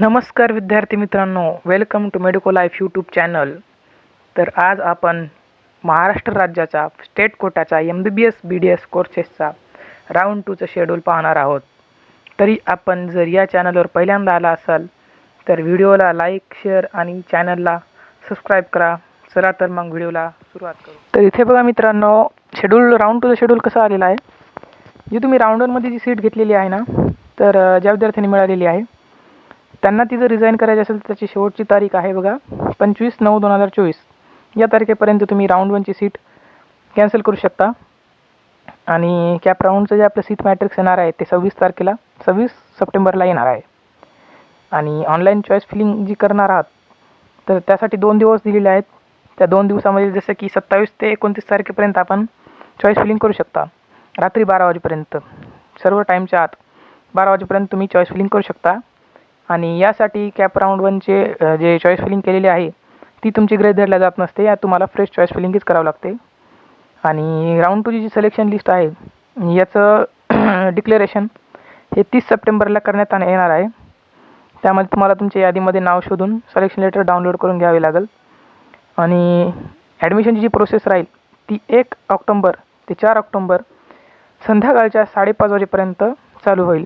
नमस्कार विद्यार्थी मित्रांनो welcome to medico life YouTube channel तर आज आपण महाराष्ट्र राज्याचा state कोटाचा M B B S B D S कोर्सेसचा round टूचं शेड्यूल पाहणार आहोत. तरी आपण जर या चॅनलवर पहिल्यांदा आला असाल तर व्हिडिओला लाईक शेअर आणि चॅनलला सबस्क्राईब करा. चला तर मग व्हिडिओला सुरुवात करू. तर इथे बघा मित्रांनो शेड्यूल राऊंड टूचं शेड्यूल कसं आलेलं आहे? जी तुम्ही राऊंड वनमध्ये जी सीट घेतलेली आहे ना तर ज्या विद्यार्थ्यांनी मिळालेली आहे त्यांना ती जर रिझाईन करायची असेल तर त्याची शेवटची तारीख आहे बघा पंचवीस नऊ दोन हजार चोवीस. या तारखेपर्यंत तुम्ही राऊंड वनची सीट कॅन्सल करू शकता. आणि कॅप राऊंडचं जे आपलं सीट मॅट्रिक्स येणार आहे ते सव्वीस तारखेला सव्वीस सप्टेंबरला येणार आहे. आणि ऑनलाईन चॉईस फिलिंग जी करणार आहात तर त्यासाठी दोन दिवस दिलेले आहेत. त्या दोन दिवसामध्ये जसं की सत्तावीस ते एकोणतीस तारखेपर्यंत आपण चॉईस फिलिंग करू शकता. रात्री बारा वाजेपर्यंत. सर्व टाईमच्या आत बारा वाजेपर्यंत तुम्ही चॉईस फिलिंग करू शकता. आणि यासाठी कॅप राऊंड वनचे जे चॉईस फिलिंग केलेली आहे ती तुमची ग्रेस धरल्या जात नसते. या तुम्हाला फ्रेश चॉईस फिलिंगच करावं लागते. आणि राऊंड टूची जी सिलेक्शन लिस्ट आहे याचं डिक्लेरेशन हे तीस सप्टेंबरला करण्यात आण- येणार आहे. त्यामध्ये तुम्हाला तुमच्या यादीमध्ये नाव शोधून सिलेक्शन लेटर डाउनलोड करून घ्यावे लागेल. आणि ॲडमिशनची जी प्रोसेस राहील ती एक ऑक्टोंबर ते चार ऑक्टोंबर संध्याकाळच्या साडेपाच वाजेपर्यंत चालू होईल.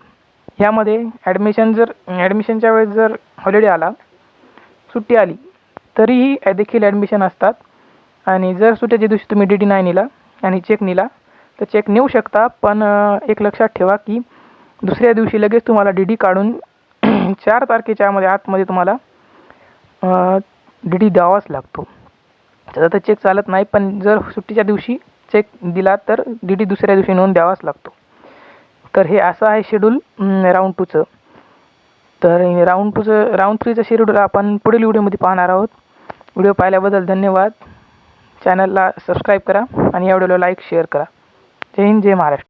यामध्ये ॲडमिशन जर ॲडमिशनच्या वेळेस जर हॉलिडे आला सुट्टी आली तरीही देखील ॲडमिशन असतात. आणि जर सुट्ट्याच्या दिवशी तुम्ही डी डी नाही नेला आणि चेक नेला तर चेक नेऊ शकता पण एक लक्षात ठेवा की दुसऱ्या दिवशी लगेच तुम्हाला डी डी काढून चार तारखेच्यामध्ये आतमध्ये तुम्हाला डी डी द्यावाच लागतो. त्याचा तर चेक चालत नाही पण जर सुट्टीच्या दिवशी चेक दिला तर डी डी दुसऱ्या दिवशी नोंद द्यावाच लागतो. तर हे असं आहे शेड्यूल राऊंड टूचं तर राऊंड टूचं राऊंड थ्रीचं शेड्यूल आपण पुढील व्हिडिओमध्ये पाहणार आहोत. व्हिडिओ पाहिल्याबद्दल धन्यवाद. चॅनलला सबस्क्राईब करा आणि या व्हिडिओला लाईक शेअर करा. जय हिंद जय महाराष्ट्र.